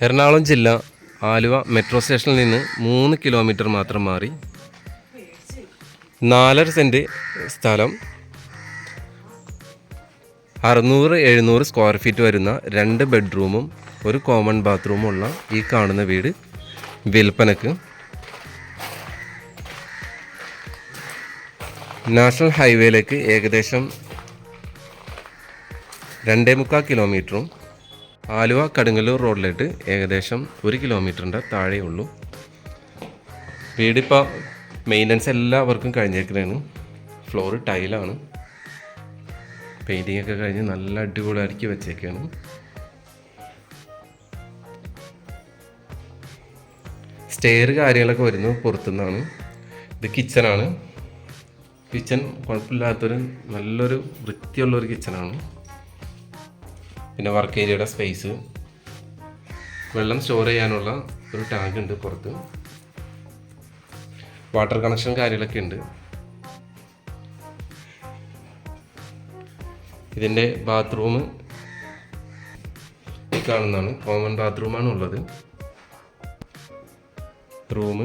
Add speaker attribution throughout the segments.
Speaker 1: എറണാകുളം ജില്ല ആലുവ മെട്രോ സ്റ്റേഷനിൽ നിന്ന് മൂന്ന് കിലോമീറ്റർ മാത്രം മാറി നാലര സെന്റ് സ്ഥലം അറുന്നൂറ് എഴുന്നൂറ് സ്ക്വയർ ഫീറ്റ് വരുന്ന രണ്ട് ബെഡ്റൂമും ഒരു കോമൺ ബാത്റൂമും ഉള്ള ഈ കാണുന്ന വീട് വിൽപ്പനക്ക്. നാഷണൽ ഹൈവേയിലേക്ക് ഏകദേശം രണ്ടേ മുക്കാൽ കിലോമീറ്ററും ആലുവ കടുങ്ങല്ലൂർ റോഡിലേക്ക് ഏകദേശം ഒരു കിലോമീറ്ററിന്റെ താഴെ ഉള്ളൂ. വീടിപ്പോൾ മെയിന്റനൻസ് എല്ലാവർക്കും കഴിഞ്ഞേക്കുന്നതാണ് ഫ്ലോർ ടൈലാണ് പെയിന്റിംഗ് ഒക്കെ കഴിഞ്ഞ് നല്ല അടിപൊളിയാക്കി വെച്ചേക്കാണ്. സ്റ്റെയർ കാര്യങ്ങളൊക്കെ വരുന്നത് പുറത്തുനിന്നാണ്. ഇത് കിച്ചണാണ് കിച്ചൺ കുഴപ്പമില്ലാത്തൊരു നല്ലൊരു വൃത്തിയുള്ളൊരു കിച്ചണാണ് പിന്നെ വർക്ക് ഏരിയയുടെ സ്പേസ് വെള്ളം സ്റ്റോർ ചെയ്യാനുള്ള ഒരു ടാങ്ക് ഉണ്ട് പുറത്ത്. വാട്ടർ കണക്ഷൻ കാര്യങ്ങളൊക്കെ ഉണ്ട്. ഇതിന്റെ ബാത്റൂം ഈ കാണുന്നതാണ്. കോമൺ ബാത്റൂമാണ് ഉള്ളത്. റൂം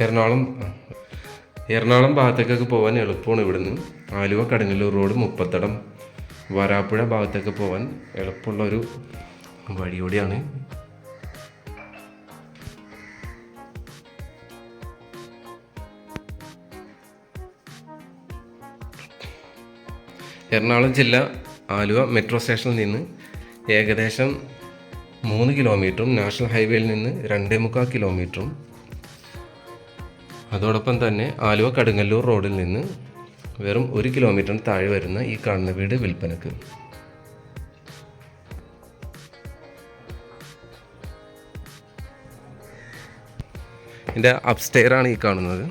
Speaker 1: എറണാകുളം എറണാകുളം ഭാഗത്തേക്കൊക്കെ പോകാൻ എളുപ്പമാണ് ഇവിടുന്ന്. ആലുവ കടങ്ങല്ലൂർ റോഡ് മുപ്പത്തടം. വരാപ്പുഴ ഭാഗത്തേക്ക് പോകാൻ എളുപ്പമുള്ള ഒരു വഴിയോടെയാണ്. എറണാകുളം ജില്ല ആലുവ മെട്രോ സ്റ്റേഷനിൽ നിന്ന് ഏകദേശം മൂന്ന് കിലോമീറ്ററും നാഷണൽ ഹൈവേയിൽ നിന്ന് രണ്ടേ മുക്കാൽ കിലോമീറ്ററും അതോടൊപ്പം തന്നെ ആലുവ കടുങ്ങല്ലൂർ റോഡിൽ നിന്ന് വെറും ഒരു കിലോമീറ്ററിന് താഴെ വരുന്ന ഈ കാണുന്ന വീട് വിൽപ്പനക്ക്. ഇതിന്റെ അപ്സ്റ്റെയർ ആണ് ഈ കാണുന്നത്.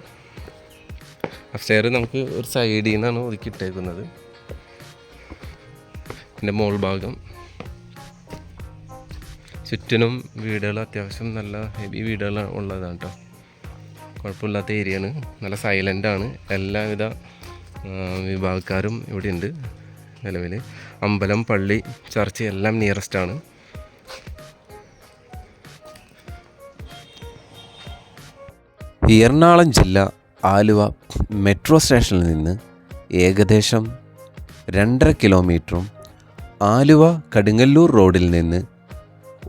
Speaker 1: അപ്സ്റ്റെയർ നമുക്ക് ഒരു സൈഡിൽ നിന്നാണ് ഒതുക്കി ഇട്ടേക്കുന്നത്. ഇതിന്റെ മോൾ ഭാഗം. ചുറ്റിനും വീടുകൾ അത്യാവശ്യം നല്ല ഹെവി വീടുകൾ ഉള്ളതാണ് കേട്ടോ കുഴപ്പമില്ലാത്ത ഏരിയയാണ്. നല്ല ആണ്. എല്ലാവിധ വിഭാഗക്കാരും ഇവിടെ ഉണ്ട് നിലവിൽ അമ്പലം പള്ളി ചർച്ച് എല്ലാം നിയറസ്റ്റ് ആണ്.
Speaker 2: എറണാകുളം ജില്ല ആലുവ മെട്രോ സ്റ്റേഷനിൽ നിന്ന് ഏകദേശം രണ്ടര കിലോമീറ്ററും ആലുവ കടുങ്ങല്ലൂർ റോഡിൽ നിന്ന്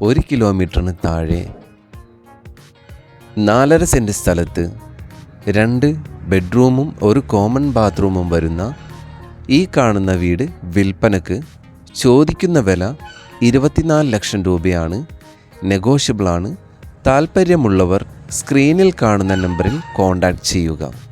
Speaker 2: ഒരു കിലോമീറ്ററിന് താഴെ നാലര സെന്റ് സ്ഥലത്ത് രണ്ട് ബെഡ്റൂമും ഒരു കോമൺ ബാത്റൂമും വരുന്ന ഈ കാണുന്ന വീട് വിൽപ്പനക്ക് ചോദിക്കുന്ന വില ഇരുപത്തിനാല് ലക്ഷം രൂപയാണ്. നെഗോഷ്യബിളാണ്. താൽപ്പര്യമുള്ളവർ സ്ക്രീനിൽ കാണുന്ന നമ്പറിൽ കോൺടാക്റ്റ് ചെയ്യുക.